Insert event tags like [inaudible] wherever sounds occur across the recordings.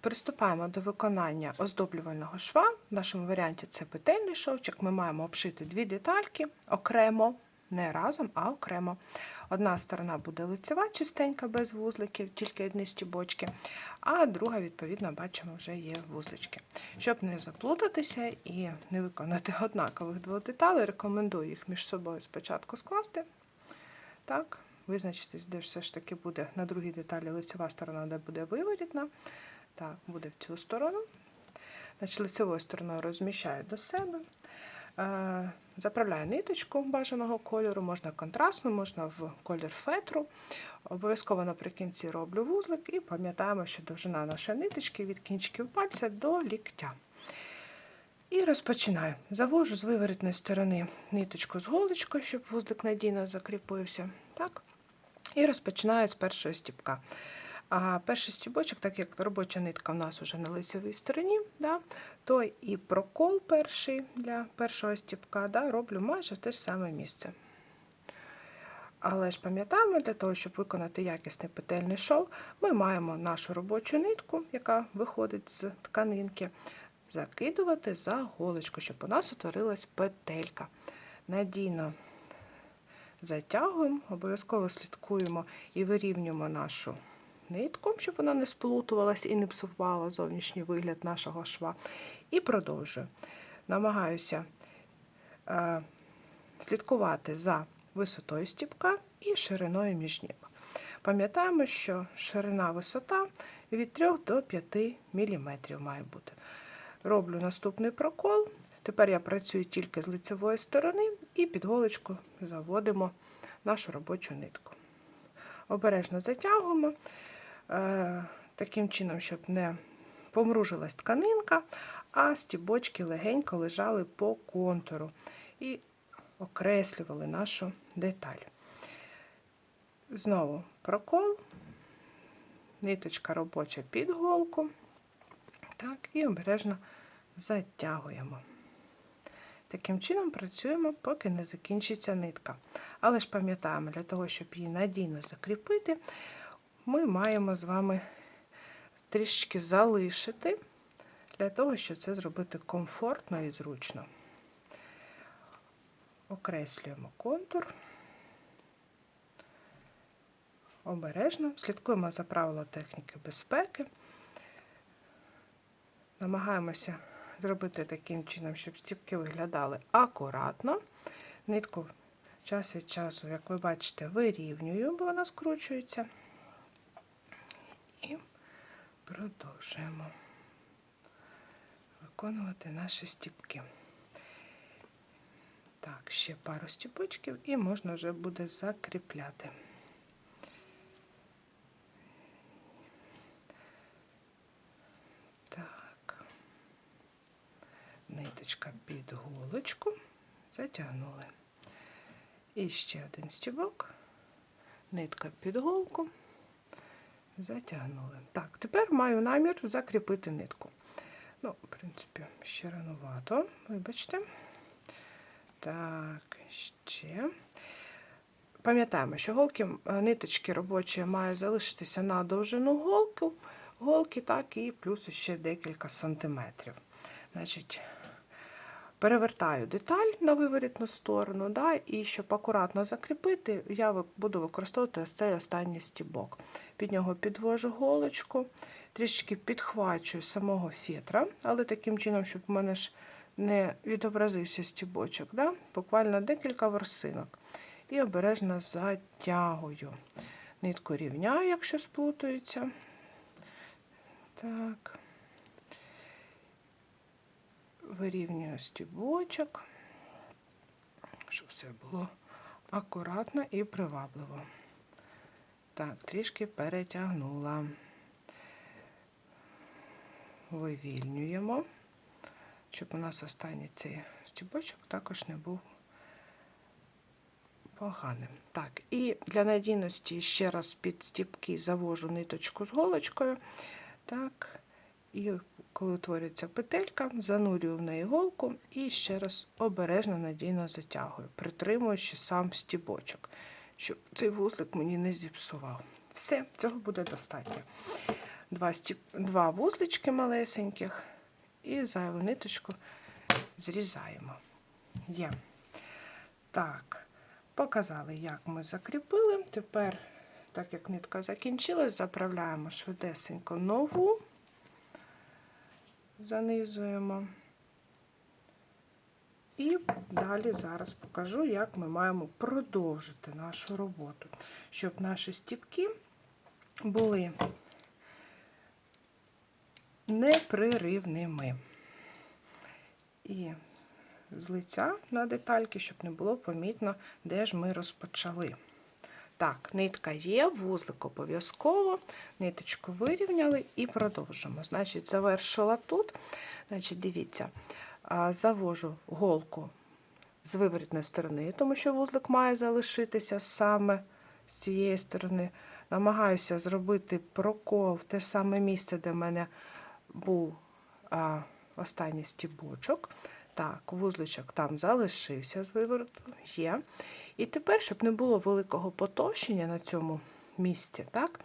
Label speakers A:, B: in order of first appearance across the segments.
A: Приступаємо до виконання оздоблювального шва. В нашому варіанті це петельний шовчик. Ми маємо обшити дві детальки окремо, не разом, а окремо. Одна сторона буде лицева, чистенька, без вузликів, тільки одні стібочки, а друга, відповідно, бачимо, вже є вузлички. Щоб не заплутатися і не виконати [laughs] однакових двох деталей, рекомендую їх між собою спочатку скласти. Так, визначитись, де все ж таки буде на другій деталі лицева сторона, де буде виворітна. Так, буде в цю сторону. Значить, лицевою стороною розміщаю до себе. Е, Заправляю ниточку бажаного кольору, можна контрастну, можна в колір фетру. Обов'язково наприкінці роблю вузлик і пам'ятаємо, що довжина нашої ниточки від кінчиків пальця до ліктя. І розпочинаю. Завожу з виворітної сторони ниточку з голочкою, щоб вузлик надійно закріпився. Так? І розпочинаю з першого стіпка. А перший стібочок, так як робоча нитка у нас вже на лицевій стороні, да, то і прокол перший для першого стібка да, роблю майже в те ж саме місце. Але ж пам'ятаємо, для того, щоб виконати якісний петельний шов, ми маємо нашу робочу нитку, яка виходить з тканинки, закидувати за голочку, щоб у нас утворилась петелька. Надійно затягуємо, обов'язково слідкуємо і вирівнюємо нашу нитку, щоб вона не сплутувалась і не псувала зовнішній вигляд нашого шва. І продовжую. Намагаюся е, слідкувати за висотою стіпка і шириною між ними. Пам'ятаємо, що ширина висота від 3 до 5 мм має бути. Роблю наступний прокол. Тепер я працюю тільки з лицевої сторони і під голочку заводимо нашу робочу нитку. Обережно затягуємо, таким чином, щоб не помружилась тканинка, а стібочки легенько лежали по контуру і окреслювали нашу деталь. Знову прокол, ниточка робоча під голку. Так, і обережно затягуємо. Таким чином працюємо, поки не закінчиться нитка. Але ж пам'ятаємо, для того, щоб її надійно закріпити, ми маємо з вами трішки залишити, для того, щоб це зробити комфортно і зручно. Окреслюємо контур. Обережно, слідкуємо за правило техніки безпеки. Намагаємося зробити таким чином, щоб стіпки виглядали акуратно. Нитку час від часу, як ви бачите, вирівнюю, бо вона скручується. І продовжуємо виконувати наші стіпки. Так, ще пару стіпочків і можна вже буде закріпляти. Так, ниточка під голочку, затягнули. І ще один стібок, нитка під голку, затягнули. Так, тепер маю намір закріпити нитку. Ну, в принципі, ще ранувато, вибачте. Так, ще. Пам'ятаємо, що голки, ниточки робочі має залишитися на довжину голки, голки, так, і плюс ще декілька сантиметрів. Значить, перевертаю деталь на виворітну сторону, да, і щоб акуратно закріпити, я буду використовувати ось цей останній стібок. Під нього підвожу голочку, трішки підхвачую самого фетра, але таким чином, щоб в мене ж не відобразився стібочок, да? буквально декілька ворсинок. І обережно затягую. Нитку рівняю, якщо сплутується. Так. Вирівнюю стібочок, щоб все було акуратно і привабливо. Так, трішки перетягнула. Вивільнюємо, щоб у нас останній цей стібочок також не був поганим. Так, і для надійності ще раз під стібки завожу ниточку з голочкою. Так, і коли утворюється петелька, занурюю в неї голку і ще раз обережно надійно затягую, притримуючи сам стібочок, щоб цей вузлик мені не зіпсував. Все, цього буде достатньо. два, стіп... два вузлички малесеньких і зайву ниточку зрізаємо. Є. Так, показали, як ми закріпили. Тепер, так як нитка закінчилась, заправляємо швидесенько нову, занизуємо. І далі зараз покажу, як ми маємо продовжити нашу роботу, щоб наші стіпки були неприривними. І з лиця на детальки, щоб не було помітно, де ж ми розпочали. Так, нитка є, вузлик обов'язково, ниточку вирівняли і продовжимо. Значить, завершила тут. Значить, дивіться, завожу голку з виворітної сторони, тому що вузлик має залишитися саме з цієї сторони. Намагаюся зробити прокол в те саме місце, де в мене був останній стібочок. Так, вузличок там залишився з вивороту, є. І тепер, щоб не було великого потовщення на цьому місці, так,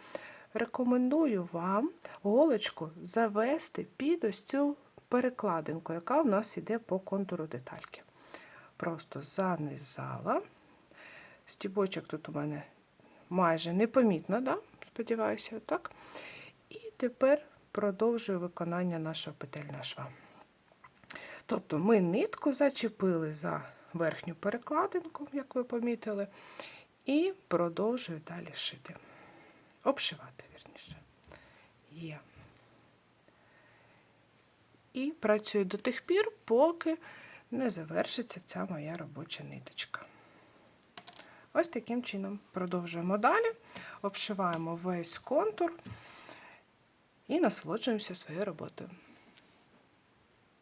A: рекомендую вам голочку завести під ось цю перекладинку, яка в нас йде по контуру детальки. Просто занизала. Стібочок тут у мене майже непомітно, да? сподіваюся, так. І тепер продовжую виконання нашого петельного шва. Тобто ми нитку зачепили за верхню перекладинку, як ви помітили, і продовжую далі шити. Обшивати, вірніше. Є. І працюю до тих пір, поки не завершиться ця моя робоча ниточка. Ось таким чином продовжуємо далі, обшиваємо весь контур і насолоджуємося своєю роботою.